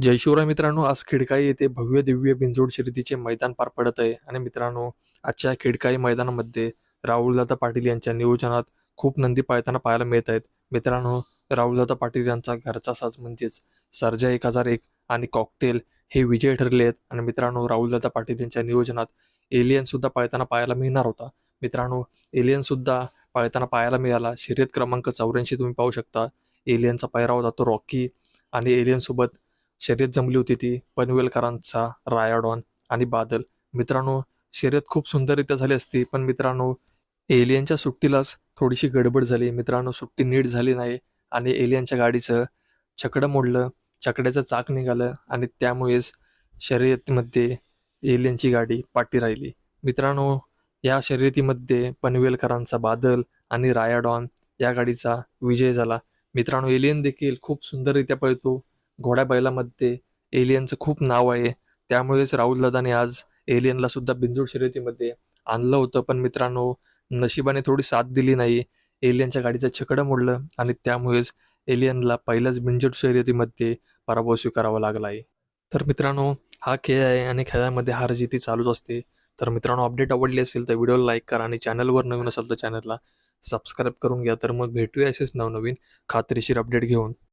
जय शिवराय मित्रांनो आज खिडकाई येथे भव्य दिव्य बिंजोड शर्यतीचे मैदान पार पडत आहे. आणि मित्रांनो आजच्या खिडकाई मैदानामध्ये राहुलदादा पाटील यांच्या नियोजनात खूप नंदी पाळताना पाहायला मिळत आहेत. मित्रांनो राहुलदादा पाटील यांचा घरचा साज म्हणजेच सर्जा एक हजार एक आणि कॉकटेल हे विजय ठरले आहेत. आणि मित्रांनो राहुलदादा पाटील यांच्या नियोजनात एलियन सुद्धा पाळताना पाहायला मिळणार होता. मित्रांनो एलियन सुद्धा पाळताना पाहायला मिळाला. शर्यत क्रमांक चौऱ्याऐंशी तुम्ही पाहू शकता. एलियनचा पायरा होता तो रॉकी आणि एलियन सोबत शर्यत जमली होती ती. पनवेलकरांचा रायाडॉन आणि बादल. मित्रांनो शर्यत खूप सुंदररित्या झाली असती पण मित्रांनो एलियनच्या सुट्टीलाच थोडीशी गडबड झाली. मित्रांनो सुट्टी नीट झाली नाही आणि एलियनच्या गाडीचं छकडं मोडलं छकड्याचं चाक निघालं आणि त्यामुळेच शर्यतीमध्ये एलियनची गाडी पाठी राहिली. मित्रांनो या शर्यतीमध्ये पनवेलकरांचा बादल आणि रायाडॉन या गाडीचा विजय झाला. मित्रांनो एलियन देखील खूप सुंदररित्या पळतो. घोड्या बैलामध्ये एलियनचं खूप नाव आहे. त्यामुळेच राहुल दादाने आज एलियनला सुद्धा बिंजोड शर्यतीमध्ये आणलं होतं. पण मित्रांनो नशिबाने थोडी साथ दिली नाही. एलियनच्या गाडीचं छकडं मोडलं आणि त्यामुळेच एलियनला पहिल्याच बिंजोड शर्यतीमध्ये पराभव स्वीकारावा लागला आहे. तर मित्रांनो हा खेळ आहे आणि खेळामध्ये हार जिती चालूच असते. तर मित्रांनो अपडेट आवडली असेल तर व्हिडिओला लाईक करा आणि चॅनलवर नवीन असेल तर चॅनलला सबस्क्राईब करून घ्या. तर मग भेटूया असेच नवनवीन खात्रीशीर अपडेट घेऊन.